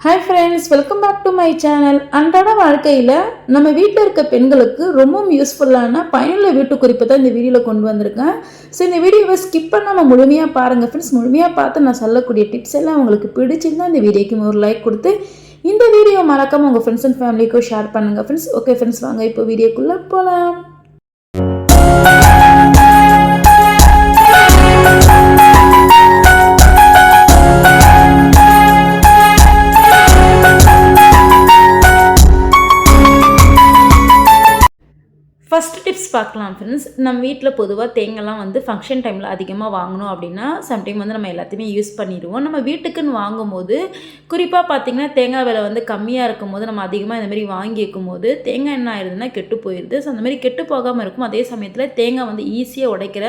Hi friends welcome back to my channel அன்றாட வாழ்க்கையில் நம்ம வீட்டில் இருக்க பெண்களுக்கு ரொம்பவும் யூஸ்ஃபுல்லான பயனுள்ள வீட்டு குறிப்பை தான் இந்த வீடியோவில் கொண்டு வந்திருக்கேன். ஸோ இந்த வீடியோவை ஸ்கிப் பண்ணாமல் முழுமையாக பாருங்கள் ஃப்ரெண்ட்ஸ் முழுமையாக பார்த்து நான் சொல்லக்கூடிய டிப்ஸ் எல்லாம் உங்களுக்கு பிடிச்சிருந்தா இந்த வீடியோக்கு ஒரு லைக் கொடுத்து இந்த வீடியோ மறக்காமல் உங்கள் ஃப்ரெண்ட்ஸ் அண்ட் ஃபேமிலிக்கும் ஷேர் பண்ணுங்கள் ஃப்ரெண்ட்ஸ் ஓகே ஃப்ரெண்ட்ஸ் வாங்க இப்போ வீடியோக்குள்ளே போகலாம் டிப்ஸ் பார்க்கலாம் ஃப்ரெண்ட்ஸ் நம்ம வீட்டில் பொதுவாக தேங்காய்லாம் வந்து ஃபங்க்ஷன் டைமில் அதிகமாக வாங்கணும் அப்படின்னா சம்டைம் வந்து நம்ம எல்லாத்தையுமே யூஸ் பண்ணிடுவோம். நம்ம வீட்டுக்குன்னு வாங்கும்போது குறிப்பாக பார்த்திங்கன்னா தேங்காய் விலை வந்து கம்மியாக இருக்கும் போது நம்ம அதிகமாக இந்தமாரி வாங்கி வைக்கும் போது தேங்காய் என்ன ஆயிடுதுன்னா கெட்டு போயிடுது ஸோ அந்த மாதிரி கெட்டு போகாமல் இருக்கும். அதே சமயத்தில் தேங்காய் வந்து ஈஸியாக உடைக்கிற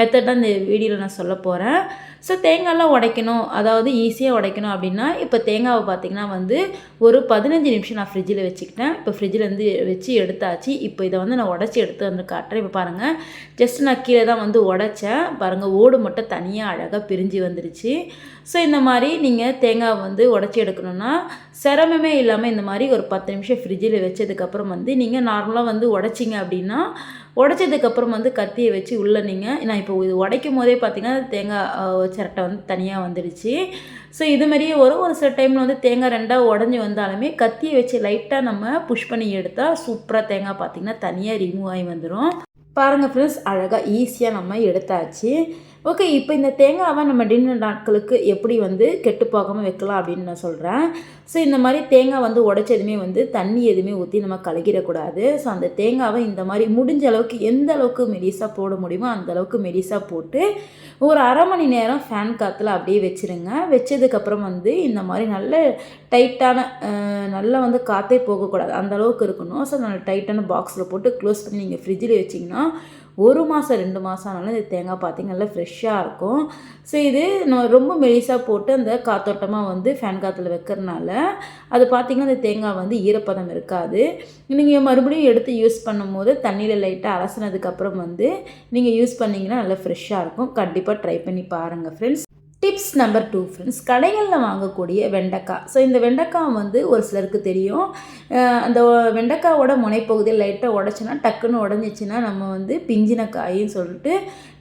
மெத்தட் தான் இந்த வீடியோவில் நான் சொல்ல போகிறேன் ஸோ தேங்காய்லாம் உடைக்கணும். அதாவது ஈஸியாக உடைக்கணும் அப்படின்னா இப்போ தேங்காவை பார்த்திங்கன்னா வந்து ஒரு பதினஞ்சு நிமிஷம் நான் ஃப்ரிட்ஜில் வச்சுக்கிட்டேன். இப்போ ஃப்ரிட்ஜில் வந்து வச்சு எடுத்தாச்சு. இப்போ இதை வந்து நான் உடச்சி எடுத்து வந்து காட்டுறேன். இப்போ பாருங்கள் ஜஸ்ட் நான் கீழே தான் வந்து உடைச்சேன். பாருங்கள் ஓடு மட்டும் தனியாக அழகாக பிரிஞ்சு வந்துருச்சு. ஸோ இந்த மாதிரி நீங்கள் தேங்காய் வந்து உடச்சி எடுக்கணும்னா சிரமமே இல்லாமல் இந்த மாதிரி ஒரு பத்து நிமிஷம் ஃப்ரிட்ஜில் வச்சதுக்கப்புறம் வந்து நீங்கள் நார்மலாக வந்து உடைச்சிங்க அப்படின்னா உடச்சதுக்கப்புறம் வந்து கத்தியை வச்சு உள்ளே நீங்கள் நான் இப்போ இது உடைக்கும் போதே பார்த்தீங்கன்னா தேங்காய் சிரட்டை வந்து தனியாக வந்துடுச்சு. ஸோ இது மாதிரியே ஒரு ஒரு சில டைமில் வந்து தேங்காய் ரெண்டாக உடஞ்சி வந்தாலுமே கத்தியை வச்சு லைட்டாக நம்ம புஷ் பண்ணி எடுத்தால் சூப்பராக தேங்காய் பார்த்திங்கன்னா தனியாக ரிமூவ் ஆகி வந்துடும் பாருங்கள் ஃப்ரெண்ட்ஸ் அழகாக ஈஸியாக நம்ம எடுத்தாச்சு. ஓகே இப்போ இந்த தேங்காவை நம்ம டின்னர் நாட்களுக்கு எப்படி வந்து கெட்டு போகாமல் வைக்கலாம் அப்படின்னு நான் சொல்கிறேன் ஸோ இந்த மாதிரி தேங்காய் வந்து உடைச்சதுமே வந்து தண்ணி எதுவுமே ஊற்றி நம்ம கலக்கிடக்கூடாது. ஸோ அந்த தேங்காவை இந்த மாதிரி முடிஞ்ச அளவுக்கு எந்த அளவுக்கு மெலிசாக போட முடியுமோ அந்த அளவுக்கு மெலிசாக போட்டு ஒரு அரை மணி நேரம் ஃபேன் காற்றுல அப்படியே வச்சுருங்க. வச்சதுக்கப்புறம் வந்து இந்த மாதிரி நல்ல டைட்டான நல்லா வந்து காற்றே போகக்கூடாது. அந்த அளவுக்கு இருக்கணும். ஸோ நல்ல டைட்டான பாக்ஸில் போட்டு க்ளோஸ் பண்ணி நீங்கள் ஃப்ரிட்ஜில் வச்சிங்கன்னா ஒரு மாதம் ரெண்டு மாதம் ஆனாலும் இந்த தேங்காய் பார்த்தீங்க நல்லா ஃப்ரெஷ்ஷாக இருக்கும். ஸோ இது நம்ம ரொம்ப மெலிசாக போட்டு அந்த காத்தோட்டமாக வந்து ஃபேன் காற்றுல வைக்கிறனால அது பார்த்திங்கன்னா அந்த தேங்காய் வந்து ஈரப்பதம் இருக்காது. நீங்கள் மறுபடியும் எடுத்து யூஸ் பண்ணும்போது தண்ணியில் லைட்டாக அலசினதுக்கப்புறம் வந்து நீங்கள் யூஸ் பண்ணிங்கன்னா நல்லா ஃப்ரெஷ்ஷாக இருக்கும். கண்டிப்பாக ட்ரை பண்ணி பாருங்கள் friends tips number two friends கடைகளில் வாங்கக்கூடிய வெண்டைக்காய். ஸோ இந்த வெண்டைக்காய் வந்து ஒரு சிலருக்கு தெரியும். அந்த வெண்டைக்காவோட முனைப்பகுதியில் லைட்டாக உடச்சினா டக்குன்னு உடஞ்சிச்சின்னா நம்ம வந்து பிஞ்சின காயின்னு சொல்லிட்டு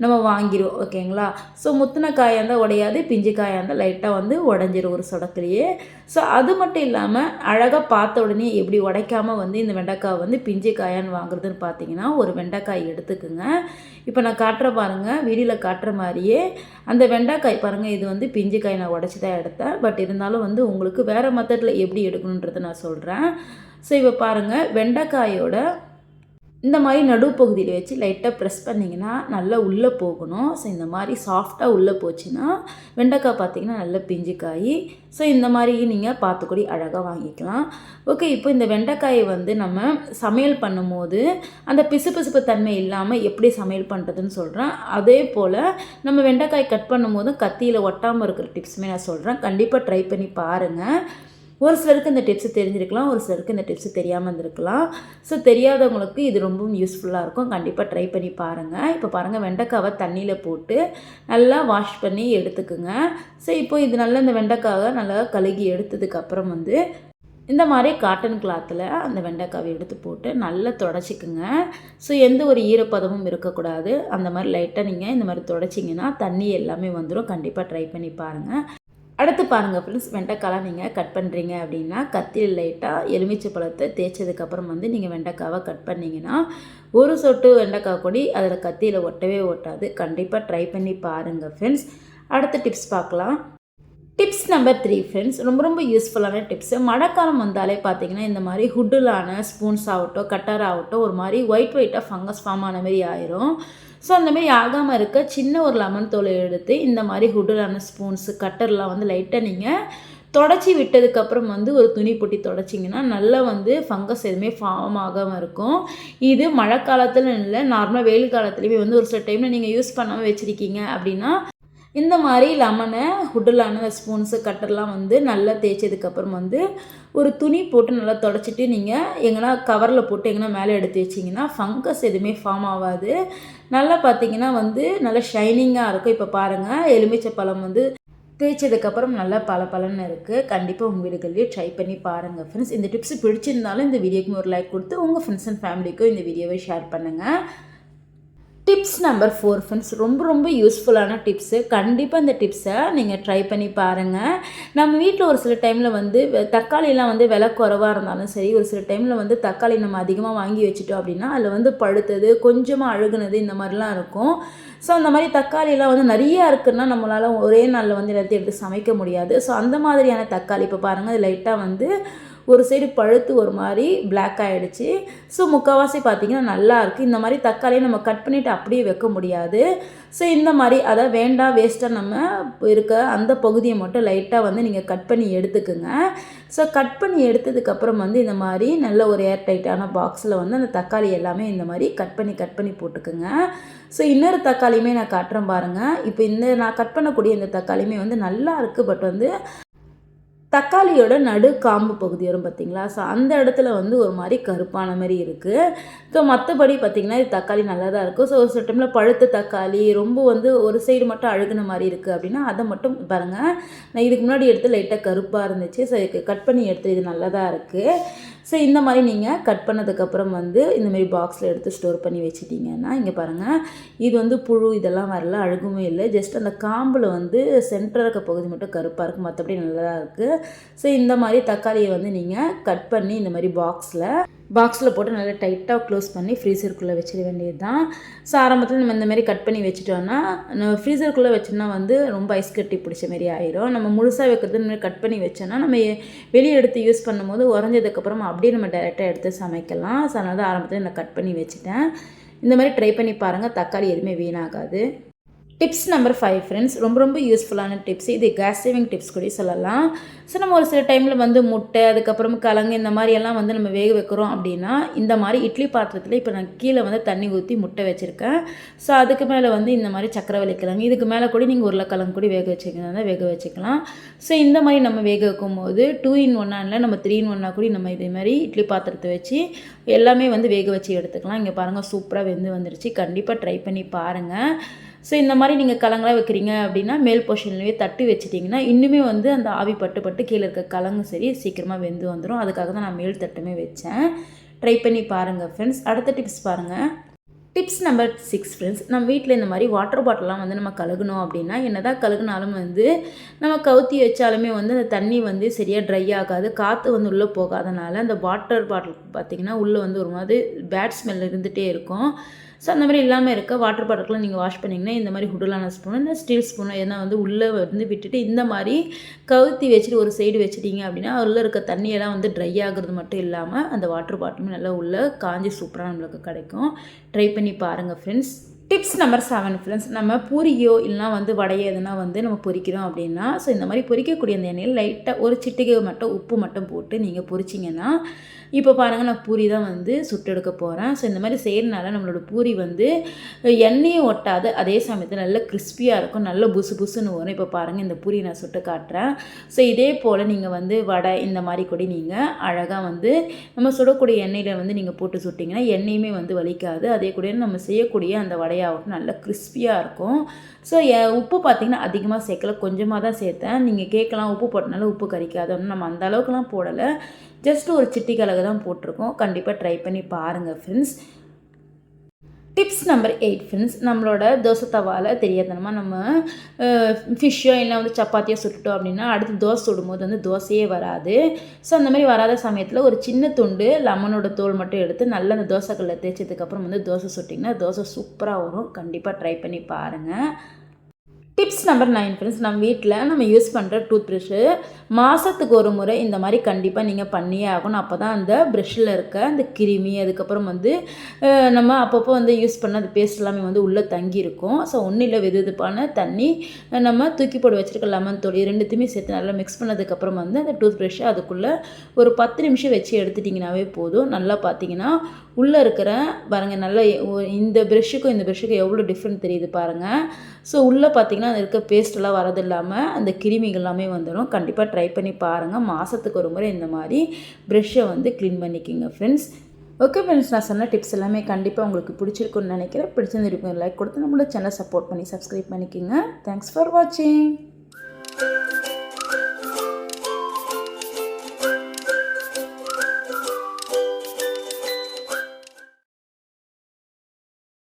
நம்ம வாங்கிடுவோம் ஓகேங்களா ஸோ முத்தின காயாக இருந்தால் உடையாது பிஞ்சு காயாக இருந்தால் லைட்டாக வந்து உடஞ்சிரும் ஒரு சொடத்துலேயே. ஸோ அது மட்டும் இல்லாமல் அழகாக பார்த்த உடனே எப்படி உடைக்காமல் வந்து இந்த வெண்டைக்காய் வந்து பிஞ்சு காயான்னு வாங்குறதுன்னு பார்த்தீங்கன்னா ஒரு வெண்டைக்காய் எடுத்துக்குங்க. இப்போ நான் காட்டுற பாருங்கள் வீடியோவில் காட்டுற மாதிரியே அந்த வெண்டைக்காய் பாருங்கள் இது வந்து பிஞ்சு காய் நான் உடச்சி தான் எடுத்தேன். பட் இருந்தாலும் வந்து உங்களுக்கு வேறு மெத்தடில் எப்படி எடுக்கணுன்றதை நான் சொல்கிறேன் ஸோ இப்போ பாருங்கள் வெண்டைக்காயோட இந்த மாதிரி நடுப்பகுதியில் வச்சு லைட்டாக ப்ரெஸ் பண்ணிங்கன்னா நல்லா உள்ளே போகணும். ஸோ இந்த மாதிரி சாஃப்டாக உள்ளே போச்சுன்னா வெண்டைக்காய் பார்த்தீங்கன்னா நல்ல பிஞ்சு காய் ஸோ இந்த மாதிரி நீங்கள் பார்த்துக்கூடி அழகாக வாங்கிக்கலாம். ஓகே இப்போ இந்த வெண்டைக்காயை வந்து நம்ம சமையல் பண்ணும்போது அந்த பிசுபிசுப்பு தன்மை இல்லாமல் எப்படி சமையல் பண்ணுறதுன்னு சொல்கிறேன் அதே போல் நம்ம வெண்டைக்காய் கட் பண்ணும்போது கத்தியில் ஒட்டாமல் இருக்கிற டிப்ஸுமே நான் சொல்கிறேன் கண்டிப்பாக ட்ரை பண்ணி பாருங்கள் ஒரு சிலருக்கு இந்த டிப்ஸ் தெரிஞ்சிருக்கலாம் ஒரு சிலருக்கு இந்த டிப்ஸ் தெரியாமல் இருந்திருக்கலாம். ஸோ தெரியாதவங்களுக்கு இது ரொம்பவும் யூஸ்ஃபுல்லாக இருக்கும். கண்டிப்பாக ட்ரை பண்ணி பாருங்கள் இப்போ பாருங்கள் வெண்டைக்காவை தண்ணியில் போட்டு நல்லா வாஷ் பண்ணி எடுத்துக்குங்க. ஸோ இப்போ இது நல்லா இந்த வெண்டைக்காவை நல்லா கழுகி எடுத்ததுக்கப்புறம் வந்து இந்த மாதிரி காட்டன் கிளாத்தில் அந்த வெண்டைக்காவை எடுத்து போட்டு நல்லா தொடச்சிக்குங்க. ஸோ எந்த ஒரு ஈரப்பதமும் இருக்கக்கூடாது. அந்த மாதிரி லைட்டாக நீங்கள் இந்த மாதிரி தொடச்சிங்கன்னா தண்ணி எல்லாமே வந்துடும் கண்டிப்பாக ட்ரை பண்ணி பாருங்கள் அடுத்து பாருங்கள் ஃப்ரெண்ட்ஸ் வெண்டைக்காலாம் நீங்கள் கட் பண்ணுறீங்க அப்படின்னா கத்தியில் லைட்டாக எலுமிச்சை பழத்தை தேய்ச்சதுக்கப்புறம் வந்து நீங்கள் வெண்டைக்காவை கட் பண்ணிங்கன்னா ஒரு சொட்டு வெண்டைக்காய் கொடி அதில் கத்தியில் ஒட்டவே ஒட்டாது. கண்டிப்பாக ட்ரை பண்ணி பாருங்கள் ஃப்ரெண்ட்ஸ் அடுத்த டிப்ஸ் பார்க்கலாம். டிப்ஸ் நம்பர் த்ரீ ஃப்ரெண்ட்ஸ் ரொம்ப ரொம்ப யூஸ்ஃபுல்லான டிப்ஸு மழைக்காலம் வந்தாலே பார்த்தீங்கன்னா இந்த மாதிரி ஹுட்டிலான ஸ்பூன்ஸ் ஆகட்டும் கட்டர் ஆகட்டும் ஒரு மாதிரி ஒயிட் ஒயிட்டாக ஃபங்கஸ் ஃபார்ம் ஆன மாதிரி ஆயிரும். ஸோ அந்தமாதிரி ஆகாமல் இருக்க சின்ன ஒரு லெமன் தோலை எடுத்து இந்த மாதிரி ஹுட்டிலான ஸ்பூன்ஸு கட்டர்லாம் வந்து லைட்டாக நீங்கள் தொடச்சி விட்டதுக்கப்புறம் வந்து ஒரு துணி பொட்டி தொடச்சிங்கன்னா நல்லா வந்து ஃபங்கஸ் எதுவுமே ஃபார்ம் ஆகாமல் இருக்கும். இது மழை காலத்தில் இல்லை நார்மலாக வெயில் காலத்துலேயுமே வந்து ஒரு சில டைமில் நீங்கள் யூஸ் பண்ணாமல் வச்சுருக்கீங்க அப்படின்னா இந்த மாதிரி லெமனை ஹுட்டலான ஸ்பூன்ஸு கட்டர்லாம் வந்து நல்லா தேய்ச்சதுக்கப்புறம் வந்து ஒரு துணி போட்டு நல்லா தொடச்சிட்டு நீங்கள் எங்கன்னா கவரில் போட்டு எங்கன்னா மேலே எடுத்து வச்சிங்கன்னா ஃபங்கஸ் எதுவுமே ஃபார்ம் ஆகாது. நல்லா பார்த்தீங்கன்னா வந்து நல்லா ஷைனிங்காக இருக்கும். இப்போ பாருங்கள் எலுமிச்சை பழம் வந்து தேய்ச்சதுக்கப்புறம் நல்லா பல பலன்னு இருக்குது கண்டிப்பாக உங்கள் வீடுகள்லேயே ட்ரை பண்ணி பாருங்கள் ஃப்ரெண்ட்ஸ் இந்த டிப்ஸ் பிடிச்சிருந்தாலும் இந்த வீடியோக்கு ஒரு லைக் கொடுத்து உங்கள் ஃப்ரெண்ட்ஸ் அண்ட் ஃபேமிலிக்கும் இந்த வீடியோவை ஷேர் பண்ணுங்கள் டிப்ஸ் நம்பர் ஃபோர் ஃப்ரெண்ட்ஸ் ரொம்ப ரொம்ப யூஸ்ஃபுல்லான டிப்ஸு கண்டிப்பாக இந்த டிப்ஸை நீங்கள் ட்ரை பண்ணி பாருங்கள் நம்ம வீட்டில் ஒரு சில டைமில் வந்து தக்காளிலாம் வந்து விலை குறவாக இருந்தாலும் சரி ஒரு சில டைமில் வந்து தக்காளி நம்ம அதிகமாக வாங்கி வச்சுட்டோம் அப்படின்னா அதில் வந்து பழுத்தது கொஞ்சமாக அழுகுனது இந்த மாதிரிலாம் இருக்கும். ஸோ அந்த மாதிரி தக்காளிலாம் வந்து நிறையா இருக்குன்னா நம்மளால் ஒரே நாளில் வந்து எல்லாத்தையும் எடுத்து சமைக்க முடியாது. ஸோ அந்த மாதிரியான தக்காளி இப்போ பாருங்கள் அது லைட்டாக வந்து ஒரு சைடு பழுத்து ஒரு மாதிரி பிளாக் ஆகிடுச்சு ஸோ முக்கால்வாசி பார்த்திங்கன்னா நல்லாயிருக்கு இந்த மாதிரி தக்காளியை நம்ம கட் பண்ணிவிட்டு அப்படியே வைக்க முடியாது. ஸோ இந்த மாதிரி அதை வேண்டாம் வேஸ்ட்டாக நம்ம இருக்க அந்த பகுதியை மட்டும் லைட்டாக வந்து நீங்கள் கட் பண்ணி எடுத்துக்குங்க. ஸோ கட் பண்ணி எடுத்ததுக்கப்புறம் வந்து இந்த மாதிரி நல்ல ஒரு ஏர் டைட்டான பாக்ஸில் வந்து அந்த தக்காளி எல்லாமே இந்த மாதிரி கட் பண்ணி கட் பண்ணி போட்டுக்குங்க. ஸோ இன்னொரு தக்காளியுமே நான் காட்டுறேன் பாருங்கள் இப்போ இந்த நான் கட் பண்ணக்கூடிய இந்த தக்காளியுமே வந்து நல்லா இருக்குது பட் வந்து தக்காளியோட நடு காம்பு பகுதி வரும் பார்த்தீங்களா? ஸோ அந்த இடத்துல வந்து ஒரு மாதிரி கருப்பான மாதிரி இருக்குது ஸோ மற்றபடி பார்த்தீங்கன்னா இது தக்காளி நல்லா தான் இருக்கும். ஸோ ஒரு சில டைமில் பழுத்த தக்காளி ரொம்ப வந்து ஒரு சைடு மட்டும் அழுகுன மாதிரி இருக்குது அப்படின்னா அதை மட்டும் பாருங்கள் நான் இதுக்கு முன்னாடி எடுத்து லைட்டாக கருப்பாக இருந்துச்சு. ஸோ கட் பண்ணி எடுத்து இது நல்லா தான் இருக்குது ஸோ இந்த மாதிரி நீங்கள் கட் பண்ணதுக்கப்புறம் வந்து இந்த மாதிரி பாக்ஸில் எடுத்து ஸ்டோர் பண்ணி வச்சுட்டிங்கன்னா இங்கே பாருங்கள் இது வந்து புழு இதெல்லாம் வரல அழுகுமே இல்லை. ஜஸ்ட் அந்த காம்பில் வந்து சென்டராக இருக்க பகுதி மட்டும் கருப்பாக இருக்குது மற்றபடி நல்லா இருக்குது ஸோ இந்த மாதிரி தக்காளியை வந்து நீங்கள் கட் பண்ணி இந்த மாதிரி பாக்ஸில் பாக்ஸில் போட்டு நல்லா டைட்டாக க்ளோஸ் பண்ணி ஃப்ரீசருக்குள்ளே வச்சிட வேண்டியது தான் ஸோ ஆரம்பத்தில் நம்ம இந்த மாதிரி கட் பண்ணி வச்சுட்டோன்னா நம்ம ஃப்ரீசருக்குள்ளே வச்சோம்னா வந்து ரொம்ப ஐஸ் கட்டி பிடிச்ச மாதிரி ஆயிரும். நம்ம முழுசாக வைக்கிறது இந்த மாதிரி கட் பண்ணி வச்சோன்னா நம்ம வெளியே எடுத்து யூஸ் பண்ணும்போது உறைஞ்சதுக்கப்புறம் அப்படியே நம்ம டைரெக்டாக எடுத்து சமைக்கலாம். ஸோ அதனால தான் ஆரம்பத்தில் நான் கட் பண்ணி வச்சுட்டேன். இந்த மாதிரி ட்ரை பண்ணி பாருங்கள் தக்காளி எதுவுமே வீணாகாது. டிப்ஸ் நம்பர் ஃபைவ் ஃப்ரெண்ட்ஸ் ரொம்ப ரொம்ப யூஸ்ஃபுல்லான டிப்ஸ் இது கேஸ் சேவிங் டிப்ஸ் கூட சொல்லலாம். ஸோ நம்ம ஒரு சில டைமில் வந்து முட்டை அதுக்கப்புறம் கிழங்கு இந்த மாதிரி எல்லாம் வந்து நம்ம வேக வைக்கிறோம் அப்படின்னா இந்த மாதிரி இட்லி பாத்திரத்தில் இப்போ நான் கீழே வந்து தண்ணி ஊற்றி முட்டை வச்சுருக்கேன். ஸோ அதுக்கு மேலே வந்து இந்த மாதிரி சக்கரவள்ளி கிழங்கு இதுக்கு மேலே கூட நீங்கள் உருளைக்கிழங்கு கூட வேக வச்சுக்கலாம் வேக வச்சுக்கலாம். ஸோ இந்த மாதிரி நம்ம வேக வைக்கும் போது டூ இன் ஒன்னாக இல்லை நம்ம த்ரீ இன் ஒன்னா கூட நம்ம இதே மாதிரி இட்லி பாத்திரத்தை வச்சு எல்லாமே வந்து வேக வச்சு எடுத்துக்கலாம். இங்கே பாருங்கள் சூப்பராக வெந்து வந்துருச்சு. கண்டிப்பாக ட்ரை பண்ணி பாருங்கள் ஸோ இந்த மாதிரி நீங்கள் கலங்களாக வைக்கிறீங்க அப்படின்னா மேல் போர்ஷன்லேயே தட்டி வச்சிட்டிங்கன்னா இன்னுமே வந்து அந்த ஆவி பட்டு பட்டு கீழே இருக்க கலங்கும் சரி சீக்கிரமாக வெந்து வந்துடும் அதுக்காக தான் நான் மேல் தட்டுமே வச்சேன். ட்ரை பண்ணி பாருங்கள் ஃப்ரெண்ட்ஸ் அடுத்த டிப்ஸ் பாருங்கள் டிப்ஸ் நம்பர் சிக்ஸ் ஃப்ரெண்ட்ஸ் நம்ம வீட்டில் இந்த மாதிரி வாட்டர் பாட்டிலாம் வந்து நம்ம கழுகணும் அப்படின்னா என்ன தான் கழுகுனாலும் வந்து நம்ம கவுத்தி வச்சாலுமே வந்து அந்த தண்ணி வந்து சரியாக ட்ரை ஆகாது. காற்று வந்து உள்ளே போகாதனால அந்த வாட்டர் பாட்டில் பார்த்திங்கன்னா உள்ளே வந்து ஒரு மாதிரி பேட் ஸ்மெல் இருந்துகிட்டே இருக்கும். ஸோ அந்த மாதிரி இல்லாமல் இருக்க வாட்டர் பாட்டிலாம் நீங்கள் வாஷ் பண்ணிங்கன்னா இந்த மாதிரி ஹுடலான ஸ்பூனு இல்லை ஸ்டீல் ஸ்பூனு ஏன்னா வந்து உள்ளே வந்து விட்டுட்டு இந்த மாதிரி கவுத்தி வச்சுட்டு ஒரு சைடு வச்சிட்டிங்க அப்படின்னா உள்ளே இருக்க தண்ணியெல்லாம் வந்து ட்ரை ஆகுறது மட்டும் இல்லாமல் அந்த வாட்டர் பாட்டிலுமே நல்லா உள்ளே காஞ்சி சூப்பராக நம்மளுக்கு கிடைக்கும். ட்ரை பண்ணி பாருங்கள் friends tips number seven friends நம்ம பூரியோ இல்லைனா வந்து வடையோ எதுனா வந்து நம்ம பொரிக்கிறோம் அப்படின்னா ஸோ இந்த மாதிரி பொரிக்கக்கூடிய அந்த எண்ணெயில் லைட்டாக ஒரு சிட்டிகை மட்டும் உப்பு மட்டும் போட்டு நீங்கள் பொரிச்சிங்கன்னா இப்போ பாருங்கள் நான் பூரி தான் வந்து சுட்டெடுக்க போகிறேன் ஸோ இந்த மாதிரி செய்கிறனால நம்மளோட பூரி வந்து எண்ணெயும் ஒட்டாது. அதே சமயத்தில் நல்ல கிறிஸ்பியாக இருக்கும். நல்ல புசு புசுன்னு வரும். இப்போ பாருங்கள் இந்த பூரி நான் சுட்டு காட்டுறேன். ஸோ இதே போல் நீங்கள் வந்து வடை இந்த மாதிரி கூட நீங்கள் அழகாக வந்து நம்ம சுடக்கூடிய எண்ணெயில் வந்து நீங்கள் போட்டு சுட்டிங்கன்னா எண்ணெயுமே வந்து வலிக்காது. அதே கூட நம்ம செய்யக்கூடிய அந்த வடையாகட்டும் நல்லா கிறிஸ்பியாக இருக்கும். ஸோ உப்பு பார்த்திங்கன்னா அதிகமாக சேர்க்கல. கொஞ்சமாக தான் சேர்த்தேன். நீங்கள் கேட்கலாம் உப்பு போட்டனால உப்பு கறிக்காது நம்ம அந்த அளவுக்குலாம் போடலை. ஜஸ்ட் ஒரு சிட்டி கலகு தான் போட்டிருக்கோம். கண்டிப்பாக ட்ரை பண்ணி பாருங்கள் friends tips number eight friends நம்மளோட தோசை தவாவில் தெரியாதனமாக நம்ம ஃபிஷ்ஷோ இல்லை வந்து சப்பாத்தியோ சுட்டுட்டோம் அப்படின்னா அடுத்து தோசை சுடும்போது வந்து தோசையே வராது. ஸோ அந்த மாதிரி வராத சமயத்தில் ஒரு சின்ன துண்டு லெமனோட தோல் மட்டும் எடுத்து நல்லா அந்த தோசைக்கல்ல தேய்ச்சதுக்கப்புறம் வந்து தோசை சுட்டிங்கன்னா தோசை சூப்பராக வரும். கண்டிப்பாக ட்ரை பண்ணி பாருங்கள் டிப்ஸ் நம்பர் நைன் ஃப்ரெண்ட்ஸ் நம்ம வீட்டில் நம்ம யூஸ் பண்ணுற டூத் ப்ரெஷ்ஷு மாதத்துக்கு ஒரு முறை இந்த மாதிரி கண்டிப்பாக நீங்கள் பண்ணியே ஆகணும். அப்போ தான் அந்த ப்ரெஷ்ஷில் இருக்க அந்த கிருமி அதுக்கப்புறம் வந்து நம்ம அப்பப்போ வந்து யூஸ் பண்ண அந்த பேஸ்ட் எல்லாமே வந்து உள்ளே தங்கி இருக்கும். ஸோ ஒன்றும் இல்லை வெது வெதுப்பான தண்ணி நம்ம தூக்கி போட்டு வச்சுருக்க லெமன் தோல் ரெண்டுத்தையுமே சேர்த்து நல்லா மிக்ஸ் பண்ணதுக்கப்புறம் வந்து அந்த டூத் ப்ரெஷ்ஷை அதுக்குள்ளே ஒரு பத்து நிமிஷம் வச்சு எடுத்துட்டிங்கனாவே போதும். நல்லா பார்த்தீங்கன்னா உள்ளே இருக்கிற பாருங்கள் நல்லா இந்த ப்ரெஷ்ஷுக்கும் இந்த ப்ரெஷ்ஷுக்கும் எவ்வளோ டிஃப்ரெண்ட் தெரியுது பாருங்கள் ஸோ உள்ளே பார்த்தீங்கன்னா அது இருக்க பேஸ்ட்டெல்லாம் வரது இல்லாமல் அந்த கிருமிகள் எல்லாமே வந்துடும் கண்டிப்பாக ட்ரை பண்ணி பாருங்கள் மாதத்துக்கு ஒரு முறை இந்த மாதிரி ப்ரெஷ்ஷை வந்து க்ளீன் பண்ணிக்கிங்க ஃப்ரெண்ட்ஸ் ஓகே ஃப்ரெண்ட்ஸ் நான் சொன்ன டிப்ஸ் எல்லாமே கண்டிப்பாக உங்களுக்கு பிடிச்சிருக்குன்னு நினைக்கிறேன். பிடிச்சிருந்துருக்கும் லைக் கொடுத்து நம்மளோட சேனல் சப்போர்ட் பண்ணி சப்ஸ்கிரைப் பண்ணிக்கிங்க. தேங்க்ஸ் ஃபார் வாட்சிங்